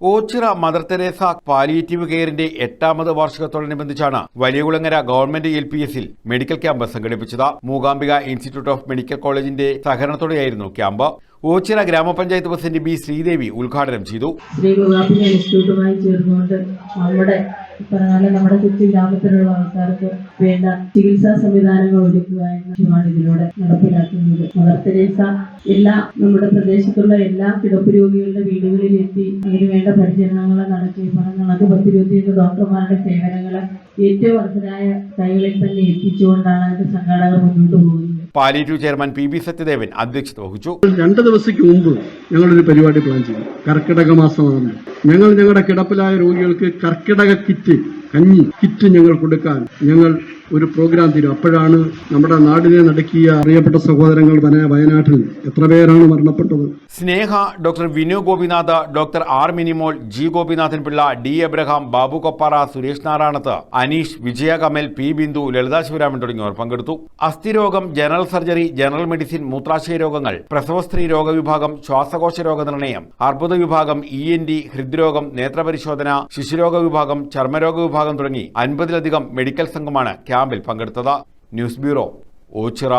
Ochira mother Teresa palliative കെയറിന്റെ എട്ടാമത് വാർഷികത്തോടനുബന്ധിച്ചാണ് വലിയകുളങ്ങര ഗവൺമെന്റ് എൽ പി എസിൽ മെഡിക്കൽ ക്യാമ്പ് സംഘടിപ്പിച്ചത്. മൂകാംബിക ഇൻസ്റ്റിറ്റ്യൂട്ട് ഓഫ് മെഡിക്കൽ കോളേജിന്റെ സഹകരണത്തോടെയായിരുന്നു ക്യാമ്പ്. ഓച്ചിറ ഗ്രാമപഞ്ചായത്ത് പ്രസിഡന്റ് ബി ശ്രീദേവി ഉദ്ഘാടനം ചെയ്തു. ഇൻസ്റ്റിറ്റ്യൂട്ടുമായി നമ്മുടെ പറഞ്ഞാൽ നമ്മുടെ കൊച്ചു ഗ്രാമത്തിലുള്ള ആൾക്കാർക്ക് വേണ്ട ചികിത്സാ സംവിധാനങ്ങൾ ഒരുക്കുക എന്നാണ് ഇതിലൂടെ നടപ്പിലാക്കുന്നത്. മദർ തെരേസ എല്ലാ നമ്മുടെ പ്രദേശത്തുള്ള എല്ലാ കിടപ്പ് രോഗികളുടെ വീടുകളിൽ എത്തി അതിന് വേണ്ട പരിചരണങ്ങൾ നടത്തി പണം കണക്ക് പത്ത് ഏഴ് ഡോക്ടർമാരുടെ സേവനങ്ങൾ ഏറ്റവും അർഹരായ കൈകളിൽ തന്നെ എത്തിച്ചുകൊണ്ടാണ് അതിന്റെ സംഘാടകർ മുന്നോട്ട് പോകുന്നത്. Palliative chairman P B Sathyadevan അധ്യക്ഷത വഹിച്ചു. രണ്ട് ദിവസയ്ക്ക് മുമ്പ് ഞങ്ങളൊരു പരിപാടി പ്ലാൻ ചെയ്തു. കർക്കിടക മാസമാണ്. ഞങ്ങൾ ഞങ്ങളുടെ കിടപ്പിലായ രോഗികൾക്ക് കർക്കിടക കിറ്റ് കഞ്ഞി കിറ്റ് ഞങ്ങൾ കൊടുക്കാൻ ഞങ്ങൾ ഒരു പ്രോഗ്രാം തീരും. അപ്പോഴാണ് നമ്മുടെ നാടിനെ നടുക്കിയ അറിയപ്പെട്ട സഹോദരങ്ങൾ വയനാട്ടിൽ എത്ര പേരാണ് മരണപ്പെട്ടത്? Sneha doctor Vinu Gopinath doctor R Minimol G Gopinathan Pillai D Abraham Babu Koppara Suresh Narayanath Aneesh Vijaya Kamal P Bindu Lalitha Sivaraman തുടങ്ങിയവർ പങ്കെടുത്തു. അസ്ഥിരോഗം ജനറൽ സർജറി ജനറൽ മെഡിസിൻ മൂത്രാശയ രോഗങ്ങൾ പ്രസവസ്ത്രീ രോഗവിഭാഗം ശ്വാസകോശ രോഗനിർണയം അർബുദ വിഭാഗം ഇ എൻ ഡി ഹൃദ്രോഗം നേത്രപരിശോധന ശിശുരോഗ വിഭാഗം ചർമ്മരോഗ വിഭാഗം തുടങ്ങി അൻപതിലധികം മെഡിക്കൽ സംഘമാണ് ക്യാമ്പിൽ പങ്കെടുത്തത് ന്യൂസ് ബ്യൂറോ ഓച്ചിറ